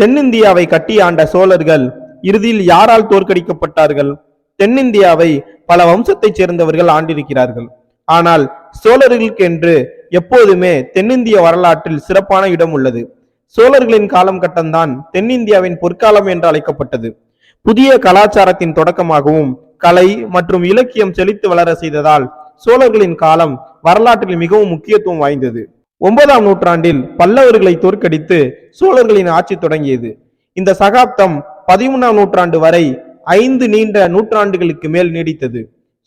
தென்னிந்தியாவை கட்டி ஆண்ட சோழர்கள் இறுதியில் யாரால் தோற்கடிக்கப்பட்டார்கள்? தென்னிந்தியாவை பல வம்சத்தைச் சேர்ந்தவர்கள் ஆண்டிருக்கிறார்கள். ஆனால் சோழர்களுக்கு என்று எப்போதுமே தென்னிந்திய வரலாற்றில் சிறப்பான இடம் உள்ளது. சோழர்களின் காலம் கட்டம்தான் தென்னிந்தியாவின் பொற்காலம் என்று அழைக்கப்பட்டது. புதிய கலாச்சாரத்தின் தொடக்கமாகவும் கலை மற்றும் இலக்கியம் செழித்து வளர செய்ததால் சோழர்களின் காலம் வரலாற்றில் மிகவும் முக்கியத்துவம் வாய்ந்தது. ஒன்பதாம் நூற்றாண்டில் பல்லவர்களை தோற்கடித்து சோழர்களின் ஆட்சி தொடங்கியது. இந்த சகாப்தம் பதிமூணாம் நூற்றாண்டு வரை ஐந்து நீண்ட நூற்றாண்டுகளுக்கு மேல் நீடித்தது.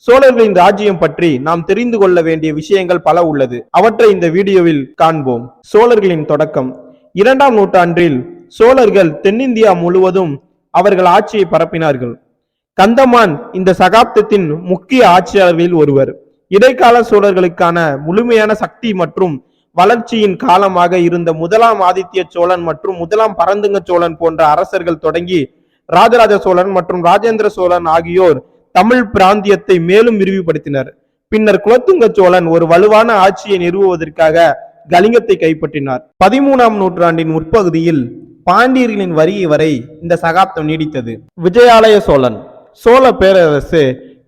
சோழர்களின் ராஜ்யம் பற்றி நாம் தெரிந்து கொள்ள வேண்டிய விஷயங்கள் பல உள்ளது. அவற்றை இந்த வீடியோவில் காண்போம். சோழர்களின் தொடக்கம். இரண்டாம் நூற்றாண்டில் சோழர்கள் தென்னிந்தியா முழுவதும் அவர்கள் ஆட்சியை பரப்பினார்கள். கந்தமான் இந்த சகாப்தத்தின் முக்கிய ஆட்சியாளர்களில் ஒருவர். இடைக்கால சோழர்களுக்கான முழுமையான சக்தி மற்றும் வளர்ச்சியின் காலமாக இருந்த முதலாம் ஆதித்ய சோழன் மற்றும் முதலாம் பரந்துங்க சோழன் போன்ற அரசர்கள் தொடங்கி ராஜராஜ சோழன் மற்றும் ராஜேந்திர சோழன் ஆகியோர் தமிழ் பிராந்தியத்தை மேலும் விரிவுபடுத்தினர். பின்னர் குலத்துங்க சோழன் ஒரு வலுவான ஆட்சியை நிறுவுவதற்காக கலிங்கத்தை கைப்பற்றினார். பதிமூணாம் நூற்றாண்டின் முற்பகுதியில் பாண்டியர்களின் வரி வரை இந்த சகாப்தம் நீடித்தது. விஜயாலய சோழன் சோழ பேரரசு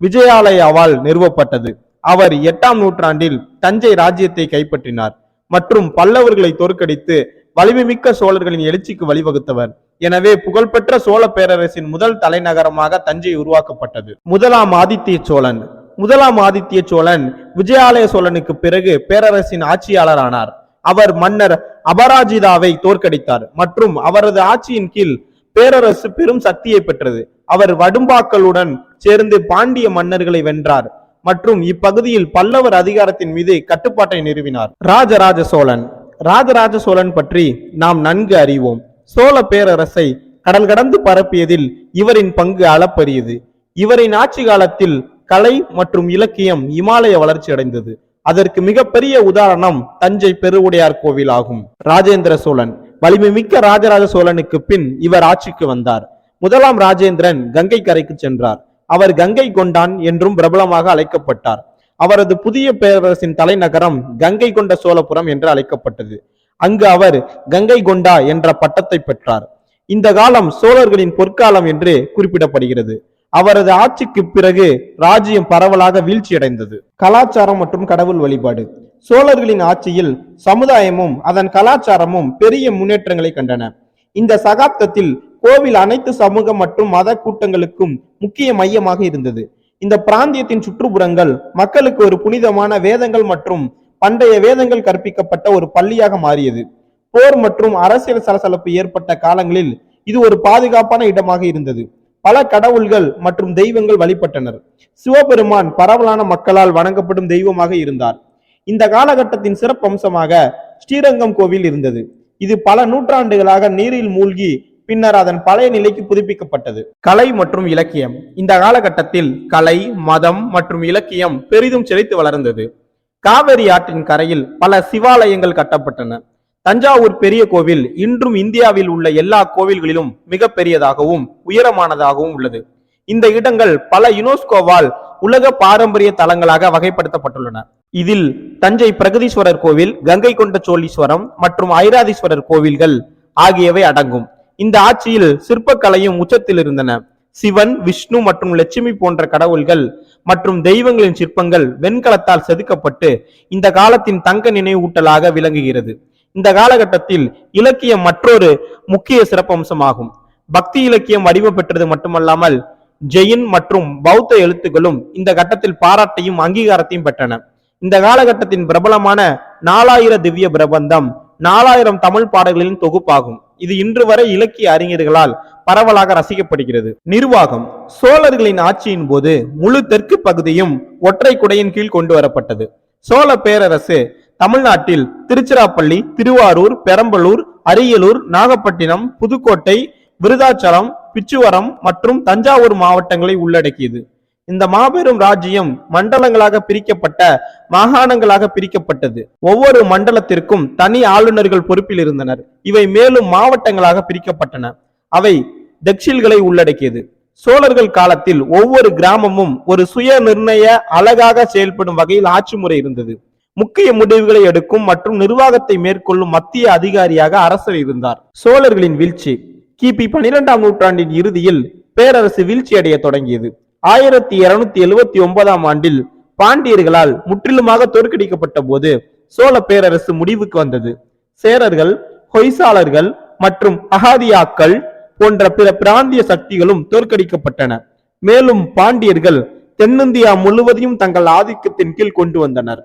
விஜயாலயாவால் நிறுவப்பட்டது. அவர் எட்டாம் நூற்றாண்டில் தஞ்சை ராஜ்யத்தை கைப்பற்றினார். மற்றும் பல்லவர்களை தோற்கடித்து வலிமைமிக்க சோழர்களின் எழுச்சிக்கு வழிவகுத்தவர். எனவே புகழ்பெற்ற சோழ பேரரசின் முதல் தலைநகரமாக தஞ்சை உருவாக்கப்பட்டது. முதலாம் ஆதித்ய சோழன். முதலாம் ஆதித்ய சோழன் விஜயாலய சோழனுக்கு பிறகு பேரரசின் ஆட்சியாளரானார். அவர் மன்னர் அபராஜிதாவை தோற்கடித்தார் மற்றும் அவரது ஆட்சியின் கீழ் பேரரசு பெரும் சக்தியை பெற்றது. அவர் வடும்பாக்களுடன் சேர்ந்து பாண்டிய மன்னர்களை வென்றார். மற்றும் இப்பகுதியில் பல்லவர் அதிகாரத்தின் மீது கட்டுப்பாட்டை நிறுவினார். ராஜராஜ சோழன். ராஜராஜ சோழன் பற்றி நாம் நன்கு அறிவோம். சோழ பேரரசை கடல் கடந்து பரப்பியதில் இவரின் பங்கு அளப்பரியது. இவரின் ஆட்சி காலத்தில் கலை மற்றும் இலக்கியம் இமாலய வளர்ச்சி அடைந்தது. அதற்கு மிகப்பெரிய உதாரணம் தஞ்சை பெருவுடையார் கோவில் ஆகும். ராஜேந்திர சோழன். வலிமை மிக்க ராஜராஜ சோழனுக்கு பின் இவர் ஆட்சிக்கு வந்தார். முதலாம் ராஜேந்திரன் கங்கை கரைக்கு சென்றார். அவர் கங்கை கொண்டான் என்றும் பிரபலமாக அழைக்கப்பட்டார். அவரது புதிய பேரரசின் தலைநகரம் கங்கை கொண்ட சோழபுரம் என்று அழைக்கப்பட்டது. அங்கு அவர் கங்கை கொண்டா என்ற பட்டத்தை பெற்றார். இந்த காலம் சோழர்களின் பொற்காலம் என்று குறிப்பிடப்படுகிறது. அவரது ஆட்சிக்கு பிறகு ராஜ்யம் பரவலாக வீழ்ச்சியடைந்தது. கலாச்சாரம் மற்றும் கடவுள் வழிபாடு. சோழர்களின் ஆட்சியில் சமுதாயமும் அதன் கலாச்சாரமும் பெரிய முன்னேற்றங்களை கண்டன. இந்த சகாப்தத்தில் கோவில் அனைத்து சமூக மற்றும் மத கூட்டங்களுக்கும் முக்கிய மையமாக இருந்தது. இந்த பிராந்தியத்தின் சுற்றுப்புறங்கள் மக்களுக்கு ஒரு புனிதமான வேதங்கள் மற்றும் பண்டைய வேதங்கள் கற்பிக்கப்பட்ட ஒரு பள்ளியாக மாறியது. போர் மற்றும் அரசியல் சலசலப்பு ஏற்பட்ட காலங்களில் இது ஒரு பாதுகாப்பான இடமாக இருந்தது. பல கடவுள்கள் மற்றும் தெய்வங்கள் வழிபட்டனர். சிவபெருமான் பரவலான மக்களால் வணங்கப்படும் தெய்வமாக இருந்தார். இந்த காலகட்டத்தின் சிறப்பம்சமாக ஸ்ரீரங்கம் கோவில் இருந்தது. இது பல நூற்றாண்டுகளாக நீரில் மூழ்கி பின்னர் அதன் பழைய நிலைக்கு புதுப்பிக்கப்பட்டது. கலை மற்றும் இலக்கியம். இந்த காலகட்டத்தில் கலை மதம் மற்றும் இலக்கியம் பெரிதும் செழித்து வளர்ந்தது. காவிரி ஆற்றின் கரையில் பல சிவாலயங்கள் கட்டப்பட்டன. தஞ்சாவூர் பெரிய கோவில் இன்றும் இந்தியாவில் உள்ள எல்லா கோவில்களிலும் மிக பெரியதாகவும் உயரமானதாகவும் உள்ளது. இந்த இடங்கள் பல யுனெஸ்கோவால் உலக பாரம்பரிய தலங்களாக வகைப்படுத்தப்பட்டுள்ளன. இதில் தஞ்சை பிரகதீஸ்வரர் கோவில் கங்கை கொண்ட சோழீஸ்வரம் மற்றும் ஐராதீஸ்வரர் கோவில்கள் ஆகியவை அடங்கும். இந்த ஆட்சியில் சிற்பக்கலையும் உச்சத்தில் இருந்தன. சிவன் விஷ்ணு மற்றும் லட்சுமி போன்ற கடவுள்கள் மற்றும் தெய்வங்களின் சிற்பங்கள் வெண்கலத்தால் செதுக்கப்பட்டு இந்த காலத்தின் தங்க நினைவூட்டலாக விளங்குகிறது. இந்த காலகட்டத்தில் இலக்கியம் மற்றொரு முக்கிய சிறப்பம்சமாகும். பக்தி இலக்கியம் வடிவம் பெற்றது மட்டுமல்லாமல் ஜெயின் மற்றும் பௌத்த எழுத்துக்களும் இந்த கட்டத்தில் பாராட்டையும் அங்கீகாரத்தையும் பெற்றன. இந்த காலகட்டத்தின் பிரபலமான நாலாயிர திவ்ய பிரபந்தம் நாலாயிரம் தமிழ் பாடல்களின் தொகுப்பாகும். இது இன்று வரை இலக்கிய அறிஞர்களால் பரவலாக ரசிக்கப்படுகிறது. நிர்வாகம் சோழர்களின் ஆட்சியின் போது முழு தெற்கு பகுதியும் ஒற்றை குடையின் கீழ் கொண்டு வரப்பட்டது. சோழ பேரரசு தமிழ்நாட்டில் திருச்சிராப்பள்ளி திருவாரூர் பெரம்பலூர் அரியலூர் நாகப்பட்டினம் புதுக்கோட்டை விருதாச்சலம் பிச்சுவரம் மற்றும் தஞ்சாவூர் மாவட்டங்களை உள்ளடக்கியது. இந்த மாபெரும் ராஜ்யம் மண்டலங்களாக பிரிக்கப்பட்ட மாகாணங்களாக பிரிக்கப்பட்டது. ஒவ்வொரு மண்டலத்திற்கும் தனி ஆளுநர்கள் பொறுப்பில் இருந்தனர். இவை மேலும் மாவட்டங்களாக பிரிக்கப்பட்டன. அவை டெக்ஷில்களை உள்ளடக்கியது. சோழர்கள் காலத்தில் ஒவ்வொரு கிராமமும் ஒரு சுய நிர்ணய அழகாக செயல்படும் வகையில் ஆட்சி முறை இருந்தது. முக்கிய முடிவுகளை எடுக்கும் மற்றும் நிர்வாகத்தை மேற்கொள்ளும் மத்திய அதிகாரியாக அரசர் இருந்தார். சோழர்களின் வீழ்ச்சி கிபி பனிரெண்டாம் நூற்றாண்டின் இறுதியில் பேரரசு வீழ்ச்சியடைய தொடங்கியது. ஆயிரத்தி இருநூத்தி எழுவத்தி ஒன்பதாம் ஆண்டில் பாண்டியர்களால் முற்றிலுமாக தோற்கடிக்கப்பட்ட போது சோழ பேரரசு முடிவுக்கு வந்தது. சேரர்கள் ஹொய்சாளர்கள் மற்றும் அகாதியாக்கள் போன்ற பிற பிராந்திய சக்திகளும் தோற்கடிக்கப்பட்டன. மேலும் பாண்டியர்கள் தென்னிந்தியா முழுவதையும் தங்கள் ஆதிக்கத்தின் கீழ் கொண்டு வந்தனர்.